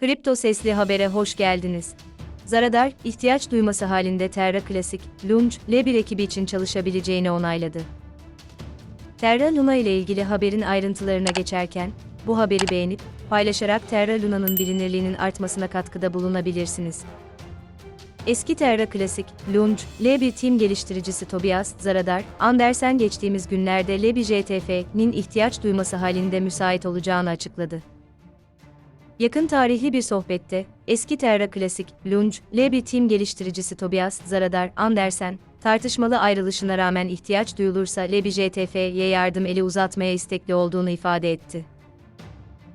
Kripto Sesli Haber'e hoş geldiniz. Zaradar, ihtiyaç duyması halinde Terra Classic, Lunge, L1 ekibi için çalışabileceğini onayladı. Terra Luna ile ilgili haberin ayrıntılarına geçerken, bu haberi beğenip, paylaşarak Terra Luna'nın bilinirliğinin artmasına katkıda bulunabilirsiniz. Eski Terra Classic, Lunge, L1 Team geliştiricisi Tobias Zaradar, Andersen geçtiğimiz günlerde L1 JTF'nin ihtiyaç duyması halinde müsait olacağını açıkladı. Yakın tarihli bir sohbette, eski Terra Classic, Lunge, L1 Team geliştiricisi Tobias Zaradar Andersen, tartışmalı ayrılışına rağmen ihtiyaç duyulursa L1 JTF'ye yardım eli uzatmaya istekli olduğunu ifade etti.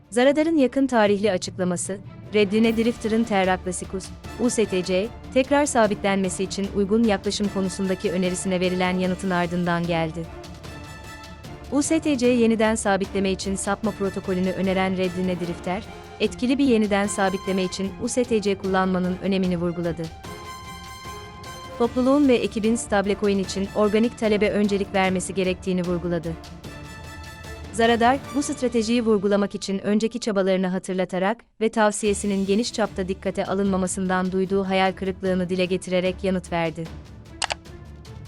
Zaradar'ın yakın tarihli açıklaması, reddine Drifter'ın Terra Classicus, USTC, tekrar sabitlenmesi için uygun yaklaşım konusundaki önerisine verilen yanıtın ardından geldi. USTC yeniden sabitleme için sapma protokolünü öneren Reddine Drifter, etkili bir yeniden sabitleme için USTC kullanmanın önemini vurguladı. Topluluğun ve ekibin stablecoin için organik talebe öncelik vermesi gerektiğini vurguladı. Zaradar, bu stratejiyi vurgulamak için önceki çabalarını hatırlatarak ve tavsiyesinin geniş çapta dikkate alınmamasından duyduğu hayal kırıklığını dile getirerek yanıt verdi.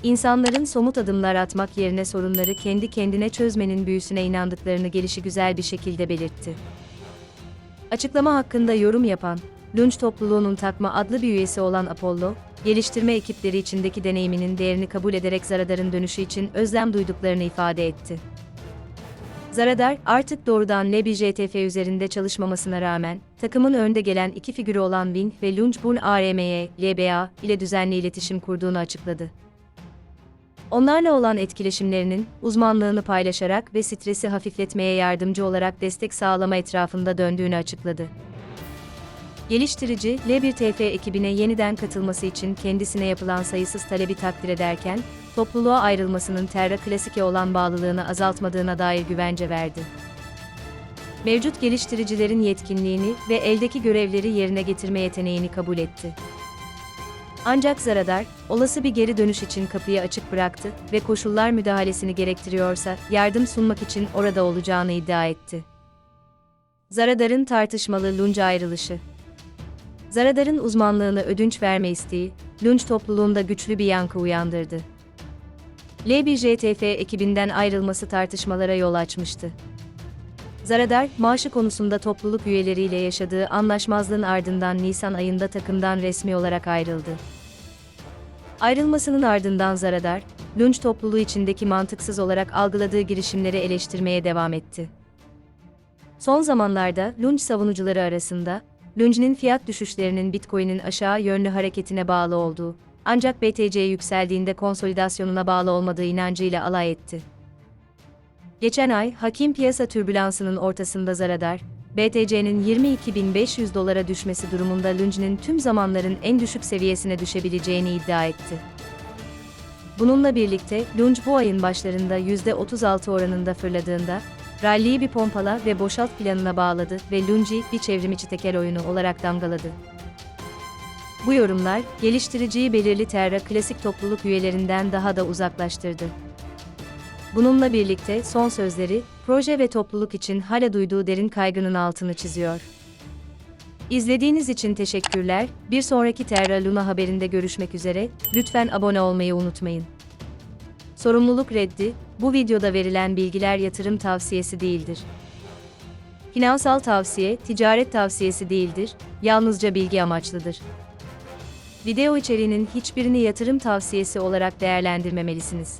İnsanların somut adımlar atmak yerine sorunları kendi kendine çözmenin büyüsüne inandıklarını gelişi güzel bir şekilde belirtti. Açıklama hakkında yorum yapan, Lunch topluluğunun takma adlı bir üyesi olan Apollo, geliştirme ekipleri içindeki deneyiminin değerini kabul ederek Zaradar'ın dönüşü için özlem duyduklarını ifade etti. Zaradar, artık doğrudan Lebi JTF üzerinde çalışmamasına rağmen, takımın önde gelen iki figürü olan Wing ve Lunchburn ARM'ye, LBA ile düzenli iletişim kurduğunu açıkladı. Onlarla olan etkileşimlerinin, uzmanlığını paylaşarak ve stresi hafifletmeye yardımcı olarak destek sağlama etrafında döndüğünü açıkladı. Geliştirici, L1TF ekibine yeniden katılması için kendisine yapılan sayısız talebi takdir ederken, topluluğa ayrılmasının Terra Classic'e olan bağlılığını azaltmadığına dair güvence verdi. Mevcut geliştiricilerin yetkinliğini ve eldeki görevleri yerine getirme yeteneğini kabul etti. Ancak Zaradar, olası bir geri dönüş için kapıyı açık bıraktı ve koşullar müdahalesini gerektiriyorsa yardım sunmak için orada olacağını iddia etti. Zaradar'ın tartışmalı Lunge ayrılışı Zaradar'ın uzmanlığını ödünç verme isteği, Lunge topluluğunda güçlü bir yankı uyandırdı. L1JTF ekibinden ayrılması tartışmalara yol açmıştı. Zaradar, maaşı konusunda topluluk üyeleriyle yaşadığı anlaşmazlığın ardından Nisan ayında takımdan resmi olarak ayrıldı. Ayrılmasının ardından Zaradar, Lunch topluluğu içindeki mantıksız olarak algıladığı girişimleri eleştirmeye devam etti. Son zamanlarda Lunch savunucuları arasında, Lunch'nin fiyat düşüşlerinin Bitcoin'in aşağı yönlü hareketine bağlı olduğu, ancak BTC yükseldiğinde konsolidasyonuna bağlı olmadığı inancıyla alay etti. Geçen ay, hakim piyasa türbülansının ortasında Zaradar, BTC'nin 22.500 dolara düşmesi durumunda Lunge'nin tüm zamanların en düşük seviyesine düşebileceğini iddia etti. Bununla birlikte, Lunge bu ayın başlarında %36 oranında fırladığında, rally'yi bir pompala ve boşalt planına bağladı ve Lunge'i bir çevrimiçi teker oyunu olarak damgaladı. Bu yorumlar, geliştiriciyi belirli Terra klasik topluluk üyelerinden daha da uzaklaştırdı. Bununla birlikte son sözleri, proje ve topluluk için hala duyduğu derin kaygının altını çiziyor. İzlediğiniz için teşekkürler. Bir sonraki Terra Luna haberinde görüşmek üzere. Lütfen abone olmayı unutmayın. Sorumluluk reddi, bu videoda verilen bilgiler yatırım tavsiyesi değildir. Finansal tavsiye, ticaret tavsiyesi değildir, yalnızca bilgi amaçlıdır. Video içeriğinin hiçbirini yatırım tavsiyesi olarak değerlendirmemelisiniz.